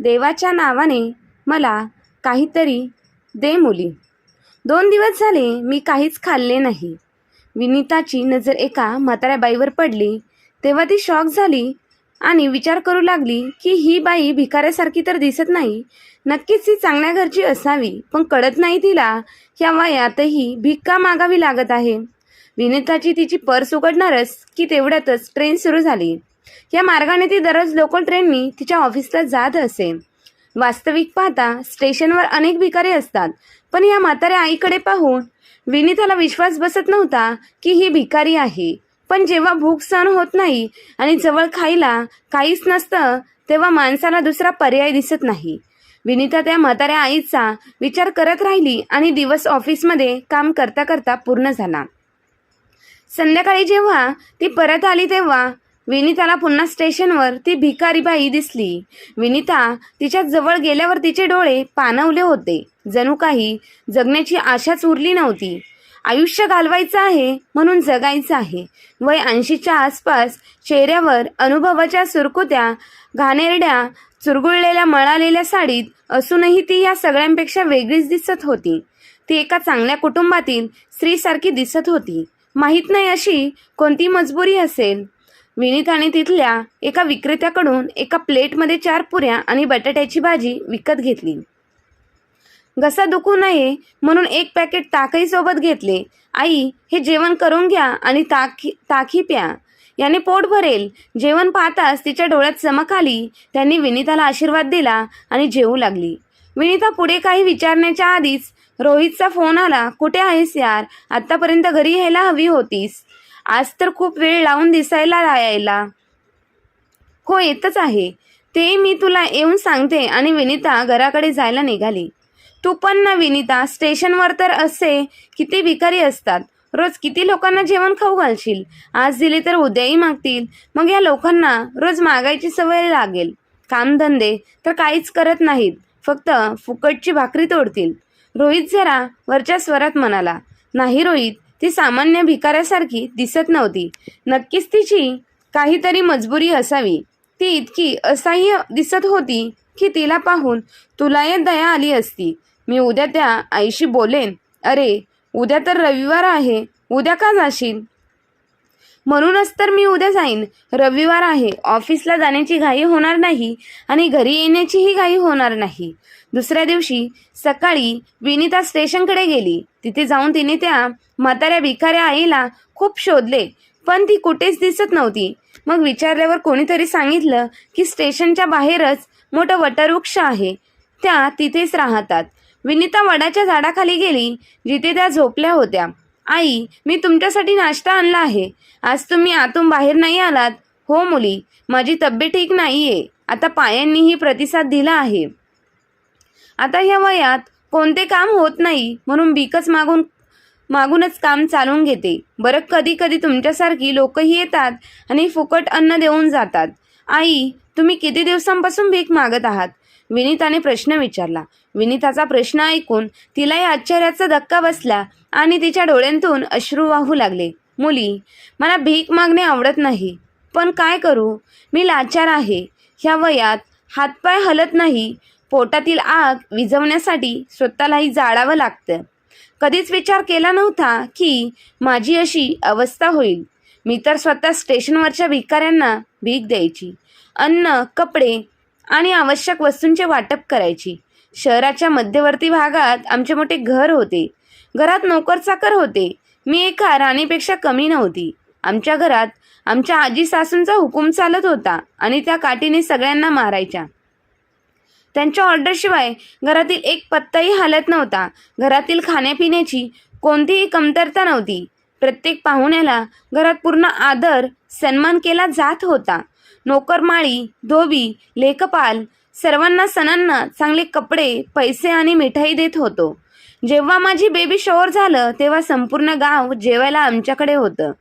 देवाच्या नावाने मला काहीतरी दे मुली. दोन दिवस झाले मी काहीच खाल्ले नाही. विनीताची नजर एका म्हाताऱ्या बाईवर पडली. तेव्हा ती शॉक झाली आणि विचार करू लागली की ही बाई भिकाऱ्यासारखी तर दिसत नाही. नक्कीच ती चांगल्या घरची असावी पण कळत नाही तिला या वयातही भिक्का मागावी लागत आहे. विनीताची तिची पर्स उघडणारच की तेवढ्यातच ट्रेन सुरू झाली. या मार्गाने ती दररोज लोकल ट्रेननी तिच्या ऑफिसला जात असे. वास्तविक पाहता स्टेशनवर अनेक भिकारी असतात. पण या म्हाताऱ्या आईकडे पाहून विनीताला विश्वास बसत नव्हता की ही भिकारी आहे. पण जेव्हा भूक सहन होत नाही आणि जवळ खायला काहीच नसतं तेव्हा माणसाला दुसरा पर्याय दिसत नाही. विनीता त्या म्हाताऱ्या आईचा विचार करत राहिली आणि दिवस ऑफिसमध्ये काम करता करता पूर्ण झाला. संध्याकाळी जेव्हा ती परत आली तेव्हा विनिताला पुन्हा स्टेशनवर ती भिकारी बाई दिसली. विनिता तिच्या जवळ गेल्यावर तिचे डोळे पाणवले होते. जणू काही जगण्याची आशाच उरली नव्हती. आयुष्य घालवायचं आहे म्हणून जगायचं आहे. वय ऐंशीच्या आसपास चेहऱ्यावर अनुभवाच्या सुरकुत्या घाणेरड्या चुरगुळलेल्या मळालेल्या साडीत असूनही ती या सगळ्यांपेक्षा वेगळीच दिसत होती. ती एका चांगल्या कुटुंबातील स्त्रीसारखी दिसत होती. माहीत नाही अशी कोणती मजबुरी असेल. विनीताने तिथल्या एका विक्रेत्याकडून एका प्लेटमध्ये चार पुऱ्या आणि बटाट्याची भाजी विकत घेतली. घसा दुखू नये म्हणून एक पॅकेट ताकही सोबत घेतले. आई हे जेवण करून घ्या आणि ताक ताकी प्या याने पोट भरेल. जेवण पाहताच तिच्या डोळ्यात चमक आली. त्यांनी विनिताला आशीर्वाद दिला आणि जेवू लागली. विनिता पुढे काही विचारण्याच्या आधीच रोहितचा फोन आला कुठे आहेस यार? आत्तापर्यंत घरी यायला हवी होतीस. आज तर खूप वेळ लावून दिसायला यायला हो येतच आहे. ते मी तुला येऊन सांगते आणि विनिता घराकडे जायला निघाली. तू पण ना विनिता स्टेशनवर तर असे किती भिकारी असतात. रोज किती लोकांना जेवण खाऊ घालशील? आज दिले तर उद्याही मागतील. मग या लोकांना रोज मागायची सवय लागेल. कामधंदे तर काहीच करत नाहीत. फक्त फुकटची भाकरी तोडतील. रोहित जरा वरच्या स्वरात म्हणाला नाही रोहित ती सामान्य भिकाऱ्यासारखी दिसत नव्हती. नक्कीच तिची काहीतरी मजबुरी असावी. ती इतकी असह्य दिसत होती की तिला पाहून तुलाही दया आली असती. मी उद्या त्या आईशी बोलेन. अरे उद्या तर रविवार आहे. उद्या का जाशील? म्हणूनच तर मी उद्या जाईन. रविवार आहे. ऑफिसला जाण्याची घाई होणार नाही आणि घरी येण्याचीही घाई होणार नाही. दुसऱ्या दिवशी सकाळी विनिता स्टेशनकडे गेली. तिथे जाऊन तिने त्या म्हाताऱ्या भिकाऱ्या आईला खूप शोधले पण ती कुठेच दिसत नव्हती. मग विचारल्यावर कोणीतरी सांगितलं की स्टेशनच्या बाहेरच मोठं वटवृक्ष आहे. त्या तिथेच राहतात. विनिता वडाच्या झाडाखाली गेली जिथे त्या झोपल्या होत्या. आई मी तुमच्यासाठी नाश्ता आणला आहे. आज तुम्ही आतून बाहेर नाही आलात. हो मुली माझी तब्येत ठीक नाहीये. आता पायांनीही प्रतिसाद दिला आहे. आता ह्या वयात कोणते काम होत नाही म्हणून भीकच मागून मागूनच काम चालून घेते. बरं कधी कधी तुमच्यासारखी लोकही येतात आणि फुकट अन्न देऊन जातात. आई तुम्ही किती दिवसांपासून भीक मागत आहात? विनीताने प्रश्न विचारला. विनीताचा प्रश्न ऐकून तिलाही आश्चर्याचा धक्का बसला आणि तिच्या डोळ्यांतून अश्रू वाहू लागले. मुली मला भीक मागणे आवडत नाही. पण काय करू? मी लाचार आहे. ह्या वयात हातपाय हलत नाही. पोटातील आग विझवण्यासाठी स्वतःलाही जाळावं लागतं. कधीच विचार केला नव्हता की माझी अशी अवस्था होईल. मी तर स्वतः स्टेशनवरच्या भिकाऱ्यांना भीक द्यायची. अन्न कपडे आणि आवश्यक वस्तूंचे वाटप करायची. शहराच्या मध्यवर्ती भागात आमचे मोठे घर होते. घरात नोकर चाकर होते. मी एका राणीपेक्षा कमी नव्हती. आमच्या घरात आमच्या आजी सासूंचा हुकूम चालत होता आणि त्या काठीने सगळ्यांना मारायच्या. त्यांच्या ऑर्डरशिवाय घरातील एक पत्ताही हालत नव्हता. घरातील खाण्यापिण्याची कोणतीही कमतरता नव्हती. प्रत्येक पाहुण्याला घरात पूर्ण आदर सन्मान केला जात होता. नोकरमाळी धोबी लेखपाल सर्वांना सणांना चांगले कपडे पैसे आणि मिठाई देत होतो. जेव्हा माझी बेबी शोअर झालं तेव्हा संपूर्ण गाव जेवायला आमच्याकडे होतं.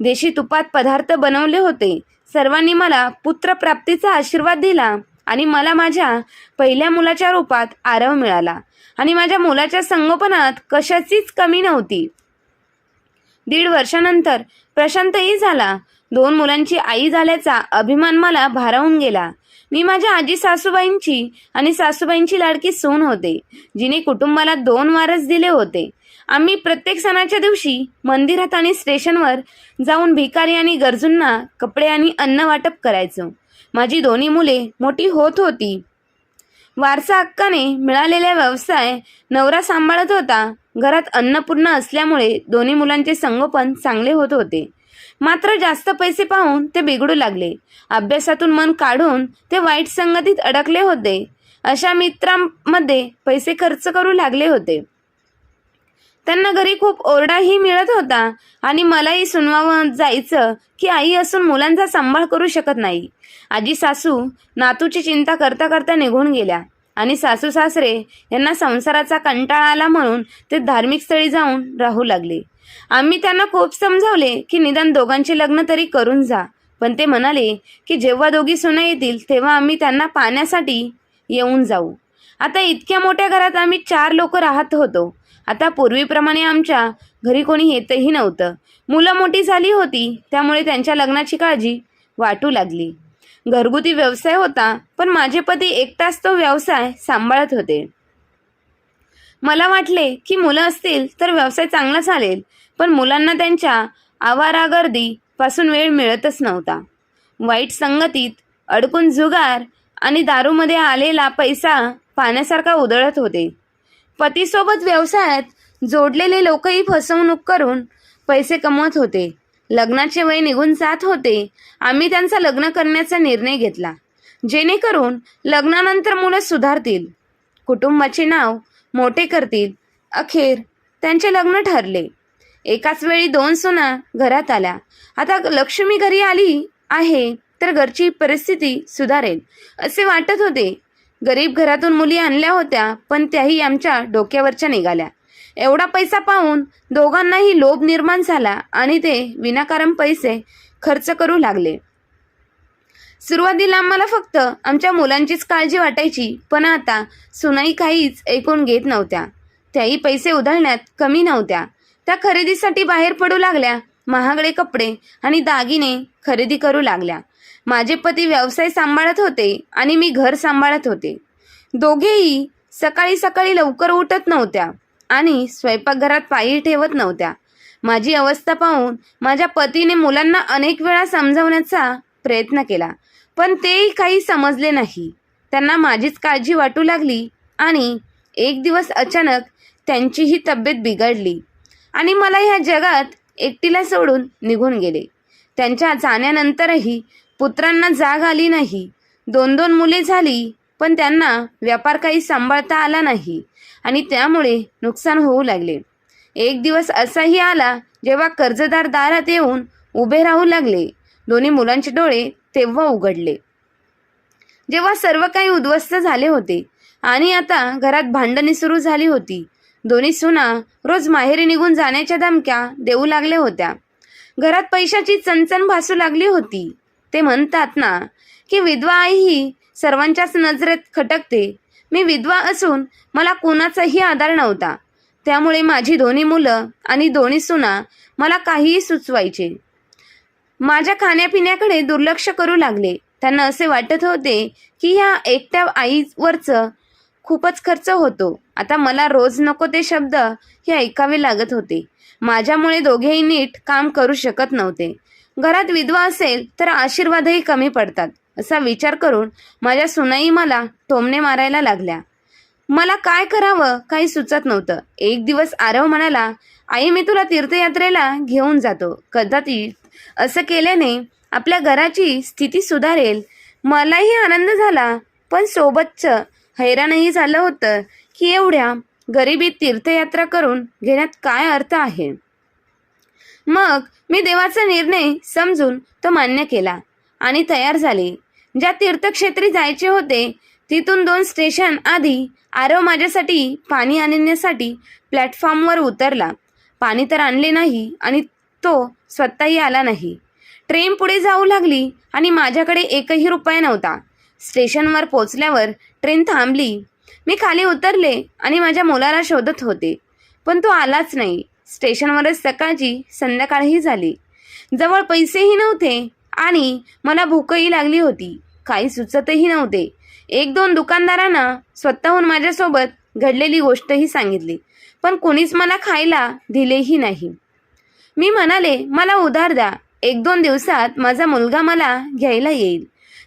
देशी तुपात पदार्थ बनवले होते. सर्वांनी मला पुत्रप्राप्तीचा आशीर्वाद दिला. आणि मला माझ्या पहिल्या मुलाच्या रूपात आरव मिळाला. आणि माझ्या मुलाच्या संगोपनात कशाचीच कमी नव्हती. दीड वर्षानंतर प्रशांतही झाला. दोन मुलांची आई झाल्याचा अभिमान मला भारावून गेला. मी माझ्या आजी सासूबाईंची आणि सासूबाईंची लाडकी सून होते जिने कुटुंबाला दोन वारस दिले होते. आम्ही प्रत्येक सणाच्या दिवशी मंदिरात आणि स्टेशनवर जाऊन भिकारी आणि गरजूंना कपडे आणि अन्न वाटप करायचो. माझी दोन्ही मुले मोठी होत होती. वारसा हक्काने मिळालेला व्यवसाय नवरा सांभाळत होता. घरात अन्नपूर्ण असल्यामुळे दोन्ही मुलांचे संगोपन चांगले होत होते. मात्र जास्त पैसे पाहून ते बिघडू लागले. अभ्यासातून मन काढून ते वाईट संगतीत अडकले होते. अशा मित्रांमध्ये पैसे खर्च करू लागले होते. त्यांना घरी खूप ओरडाही मिळत होता आणि मलाही सुनवावं जायचं की आई असून मुलांचा सांभाळ करू शकत नाही. आजी सासू नातूची चिंता करता करता निघून गेल्या. आणि सासू सासरे यांना संसाराचा कंटाळा आला म्हणून ते धार्मिक स्थळी जाऊन राहू लागले. आम्ही त्यांना खूप समजावले की निदान दोघांचे लग्न तरी करून जा. पण ते म्हणाले की जेव्हा दोघी सुना येतील तेव्हा आम्ही त्यांना पाहण्यासाठी येऊन जाऊ. आता इतक्या मोठ्या घरात आम्ही चार लोक राहत होतो. आता पूर्वीप्रमाणे आमच्या घरी कोणी येतही नव्हतं. मुलं मोठी झाली होती त्यामुळे त्यांच्या लग्नाची काळजी वाटू लागली. घरगुती व्यवसाय होता पण माझे पती एकटाच तो व्यवसाय सांभाळत होते. मला वाटले की मुलं असतील तर व्यवसाय चांगला चालेल पण मुलांना त्यांच्या आवारागर्दी पासून वेळ मिळतच नव्हता. वाईट संगतीत अडकून जुगार आणि दारूमध्ये आलेला पैसा पाण्यासारखा उधळत होते. पतीसोबत व्यवसायात जोडलेले लोकही फसवणूक करून पैसे कमवत होते. लग्नाचे वय निघून जात होते. आम्ही त्यांचा लग्न करण्याचा निर्णय घेतला. जेणेकरून लग्नानंतर मुलं सुधारतील. कुटुंबाचे नाव मोठे करतील. अखेर त्यांचे लग्न ठरले. एकाच वेळी दोन सुना घरात आल्या. आता लक्ष्मी घरी आली आहे तर घरची परिस्थिती सुधारेल असे वाटत होते. गरीब घरातून मुली आणल्या होत्या पण त्याही आमच्या डोक्यावरच्या निघाल्या. एवढा पैसा पाहून दोघांनाही लोभ निर्माण झाला आणि ते विनाकारण पैसे खर्च करू लागले. सुरुवातीला आम्हाला फक्त आमच्या मुलांचीच काळजी वाटायची पण आता सुनाई काहीच ऐकून घेत नव्हत्या. त्याही पैसे उधळण्यात कमी नव्हत्या. त्या खरेदीसाठी बाहेर पडू लागल्या महागडे कपडे आणि दागिने खरेदी करू लागल्या. माझे पती व्यवसाय सांभाळत होते आणि मी घर सांभाळत होते. दोघेही सकाळी सकाळी लवकर उठत नव्हत्या. आणि स्वयंपाकघरात पायी ठेवत नव्हत्या. माझी अवस्था पाहून माझ्या पतीने मुलांना अनेक वेळा समजावण्याचा प्रयत्न केला पण तेही काही समजले नाही. त्यांना माझीच काळजी वाटू लागली आणि एक दिवस अचानक त्यांचीही तब्येत बिघडली आणि मला ह्या जगात एकटीला सोडून निघून गेले. त्यांच्या जाण्यानंतरही पुत्रांना जाग आली नाही. दोन दोन मुले झाली पण त्यांना व्यापार काही सांभाळता आला नाही आणि त्यामुळे नुकसान होऊ लागले. एक दिवस असाही आला जेव्हा कर्जदार दारात येऊन उभे राहू लागले. दोन्ही मुलांचे डोळे तेव्हा उघडले. जेव्हा सर्व काही उद्ध्वस्त झाले होते आणि आता घरात भांडणी सुरू झाली होती दोन्ही सुना रोज माहेरी निघून जाण्याच्या धमक्या देऊ लागल्या होत्या. घरात पैशाची चणचण भासू लागली होती. ते म्हणतात ना की विधवा आई ही सर्वांच्याच नजरेत खटकते. मी विधवा असून मला कुणाचाही आधार नव्हता. त्यामुळे माझी दोन्ही मुलं आणि दोन्ही सुना मला काहीही सुचवायचे. माझ्या खाण्यापिण्याकडे दुर्लक्ष करू लागले. त्यांना असे वाटत होते की ह्या एकट्या आईवरचं खूपच खर्च होतो. आता मला रोज नको ते शब्द हे ऐकावे लागत होते. माझ्यामुळे दोघेही नीट काम करू शकत नव्हते. घरात विधवा असेल तर आशीर्वादही कमी पडतात. असा विचार करून माझ्या सुनाई मला टोमणे मारायला लागल्या. मला काय करावं? काही सुचत नव्हतं. एक दिवस आरव म्हणाला आई मी तुला तीर्थयात्रेला घेऊन जातो. कदाचित असं केल्याने आपल्या घराची स्थिती सुधारेल. मलाही आनंद झाला पण सोबतचं हैराणही झालं होतं की एवढ्या गरिबीत तीर्थयात्रा करून घेण्यात काय अर्थ आहे? मग मी देवाचा निर्णय समजून तो मान्य केला. आणि तयार झाले. ज्या तीर्थक्षेत्री जायचे होते तिथून दोन स्टेशन आधी आरव माझ्यासाठी पाणी आणण्यासाठी प्लॅटफॉर्मवर उतरला. पाणी तर आणले नाही आणि तो स्वतःही आला नाही. ट्रेन पुढे जाऊ लागली आणि माझ्याकडे एकही रुपया नव्हता. स्टेशनवर पोचल्यावर ट्रेन थांबली. मी खाली उतरले आणि माझ्या मुलाला शोधत होते. पण तो आलाच नाही. स्टेशनवरच सकाळची संध्याकाळही झाली. जवळ पैसेही नव्हते. आणि मला भूकही लागली होती. काही सुचतही नव्हते. एक दोन दुकानदारांना स्वतःहून माझ्यासोबत घडलेली गोष्टही सांगितली पण कुणीच मला खायला दिलेही नाही. मी म्हणाले मला उधार द्या. एक दोन दिवसात माझा मुलगा मला घ्यायला येईल.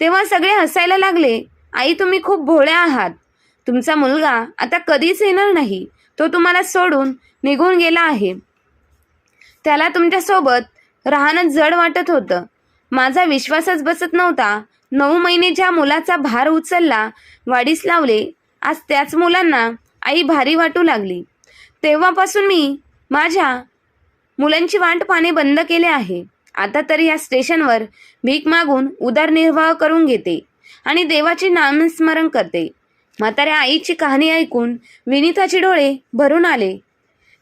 तेव्हा सगळे हसायला लागले आई तुम्ही खूप भोळ्या आहात. तुमचा मुलगा आता कधीच येणार नाही. तो तुम्हाला सोडून निघून गेला आहे. त्याला तुमच्यासोबत राहणं जड वाटत होतं. माझा विश्वासच बसत नव्हता. नऊ महिने ज्या मुलाचा भार उचलला वाढीस लावले आज त्याच मुलांना आई भारी वाटू लागली. तेव्हापासून मी माझ्या मुलांची वाट पाने बंद केले आहे. आता तरी या स्टेशनवर भीक मागून उदरनिर्वाह करून घेते आणि देवाचे नामस्मरण करते. म्हाताऱ्या आईची कहाणी ऐकून विनिताचे डोळे भरून आले.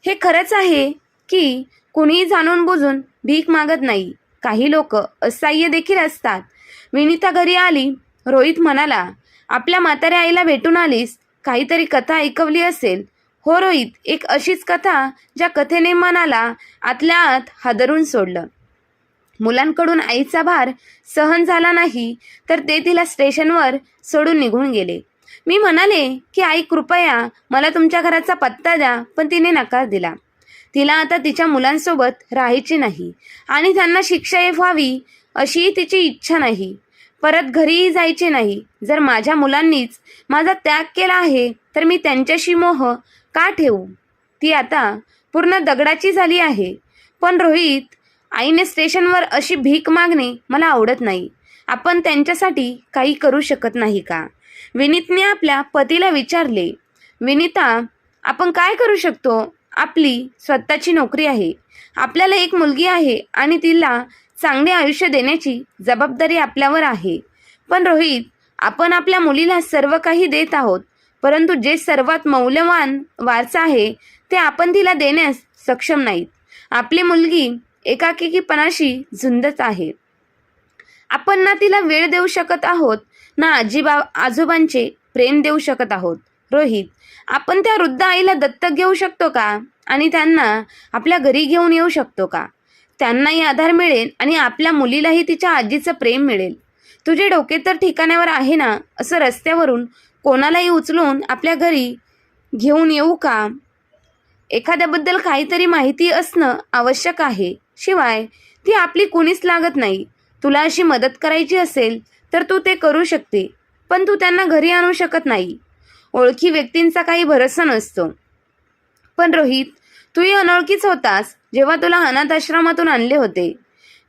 हे खरंच आहे की कुणीही जाणून बुजून भीक मागत नाही. काही लोक असह्य देखील असतात. विनिता घरी आली. रोहित म्हणाला आपल्या म्हाताऱ्या आईला भेटून आलीस. काहीतरी कथा ऐकवली असेल. हो रोहित एक अशीच कथा ज्या कथेने मनाला आतल्या आत हादरून सोडलं. मुलांकडून आईचा भार सहन झाला नाही तर ते तिला स्टेशनवर सोडून निघून गेले. मी म्हणाले की आई कृपया मला तुमच्या घराचा पत्ता द्या. पण तिने नकार दिला. तिला आता तिच्या मुलांसोबत राहायची नाही. आणि त्यांना शिक्षा व्हावी अशीही तिची इच्छा नाही. परत घरीही जायचे नाही. जर माझ्या मुलांनीच माझा त्याग केला आहे तर मी त्यांच्याशी मोह का ठेवू? ती आता पूर्ण दगडाची झाली आहे. पण रोहित आईने स्टेशनवर अशी भीक मागणे मला आवडत नाही. आपण त्यांच्यासाठी काही करू शकत नाही का? विनीतने आपल्या पतीला विचारले. विनीता आपण काय करू शकतो? आपली स्वतःची नोकरी आहे. आपल्याला एक मुलगी आहे आणि तिला चांगले आयुष्य देण्याची जबाबदारी आपल्यावर आहे. पण रोहित आपण आपल्या मुलीला सर्व काही देत आहोत परंतु जे सर्वात मौल्यवान वारसा आहे ते आपण तिला देण्यास सक्षम नाहीत. आपली मुलगी एकाकीपणाशी झुंजत आहे. आपण ना तिला वेळ देऊ शकत आहोत ना आजीबा आजोबांचे प्रेम देऊ शकत आहोत. रोहित आपण त्या वृद्ध आईला दत्तक घेऊ शकतो का? आणि त्यांना आपल्या घरी घेऊन येऊ शकतो का? त्यांनाही आधार मिळेल आणि आपल्या मुलीलाही तिच्या आजीचं प्रेम मिळेल. तुझे डोके तर ठिकाण्यावर आहे ना? असं रस्त्यावरून कोणालाही उचलून आपल्या घरी घेऊन येऊ का? एखाद्याबद्दल काहीतरी माहिती असणं आवश्यक आहे. शिवाय ती आपली कुणीच लागत नाही. तुला अशी मदत करायची असेल तर तू ते करू शकते. पण तू त्यांना घरी आणू शकत नाही. ओळखी व्यक्तींचा काही भरसा नसतो. पण रोहित तूही अनोळखीच होतास जेव्हा तुला अनाथ आश्रमातून आणले होते.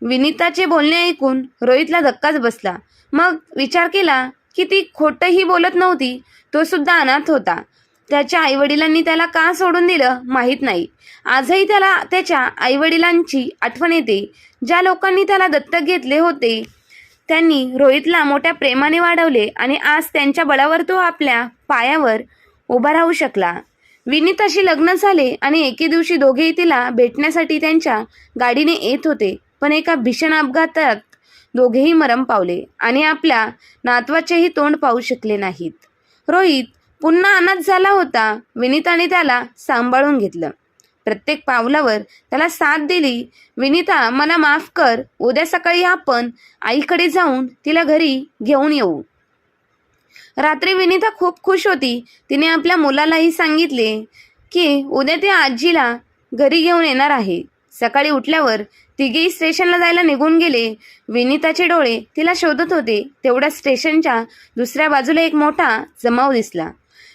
विनिताचे बोलणे ऐकून रोहितला धक्काच बसला. मग विचार केला की ती खोटंही बोलत नव्हती तो सुद्धा अनाथ होता. त्याच्या आईवडिलांनी त्याला का सोडून दिलं माहीत नाही. आजही त्याला त्याच्या आईवडिलांची आठवण येते. ज्या लोकांनी त्याला दत्तक घेतले होते त्यांनी रोहितला मोठ्या प्रेमाने वाढवले आणि आज त्यांच्या बळावर तो आपल्या पायावर उभा राहू शकला. विनीताशी लग्न झाले आणि एके दिवशी दोघेही तिला भेटण्यासाठी त्यांच्या गाडीने येत होते पण एका भीषण अपघातात दोघेही मरम पावले आणि आपल्या नातवाचेही तोंड पाहू शकले नाहीत. रोहित पुन्हा अनाथ झाला होता विनीताने त्याला सांभाळून घेतलं. प्रत्येक पावलावर त्याला साथ दिली. विनिता मला माफ कर. उद्या सकाळी आपण आईकडे जाऊन तिला घरी घेऊन येऊ. रात्री विनिता खूप खुश होती. तिने आपल्या मुलालाही सांगितले की उद्या ते आजीला घरी घेऊन येणार आहे. सकाळी उठल्यावर तिघेही स्टेशनला जायला निघून गेले. विनिताचे डोळे तिला शोधत होते. तेवढ्या स्टेशनच्या दुसऱ्या बाजूला एक मोठा जमाव दिसला.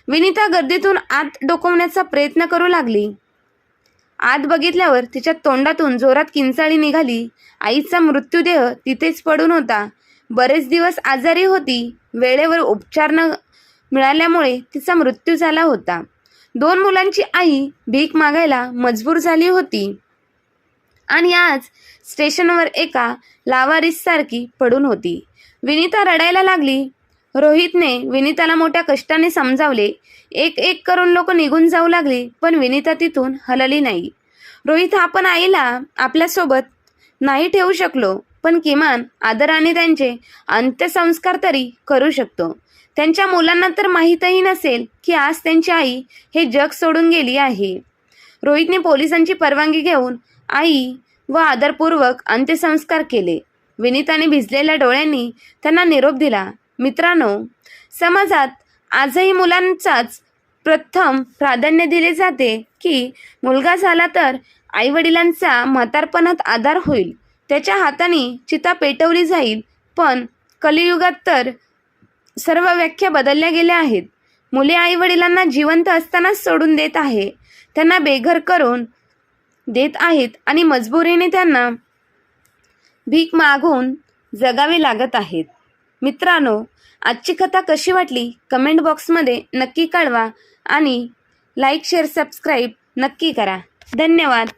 विनिता गर्दीतून आत डोकवण्याचा प्रयत्न करू लागली. आत बघितल्यावर तिच्या तोंडातून जोरात किंचाळी निघाली. आईचा मृत्यूदेह तिथेच पडून होता. बरेच दिवस आजारी होती. वेळेवर उपचार न मिळाल्यामुळे तिचा मृत्यू झाला होता. दोन मुलांची आई भीक मागायला मजबूर झाली होती. आणि आज स्टेशनवर एका लावारिससारखी पडून होती. विनीता रडायला लागली. रोहितने विनिताला मोठ्या कष्टाने समजावले. एक एक करून लोक निघून जाऊ लागली पण विनिता तिथून हलली नाही. रोहित आपण आईला आपल्यासोबत नाही ठेवू शकलो पण किमान आदराने त्यांचे अंत्यसंस्कार तरी करू शकतो. त्यांच्या मुलांना तर माहीतही नसेल की आज त्यांची आई हे जग सोडून गेली आहे. रोहितने पोलिसांची परवानगी घेऊन आई व आदरपूर्वक अंत्यसंस्कार केले. विनीताने भिजलेल्या डोळ्यांनी त्यांना निरोप दिला. मित्रांनो समाजात आजही मुलांचाच प्रथम प्राधान्य दिले जाते की मुलगा झाला तर आईवडिलांचा म्हातारपणात आधार होईल. त्याच्या हाताने चिता पेटवली जाईल. पण कलियुगात तर सर्व व्याख्या बदलल्या गेल्या आहेत. मुले आईवडिलांना जिवंत असतानाच सोडून देत आहे. त्यांना बेघर करून देत आहेत आणि मजबुरीने त्यांना भीक मागून जगावे लागत आहेत. मित्रांनो आजची कथा कशी वाटली? कमेंट बॉक्समध्ये नक्की कळवा आणि लाईक शेअर सबस्क्राईब नक्की करा. धन्यवाद.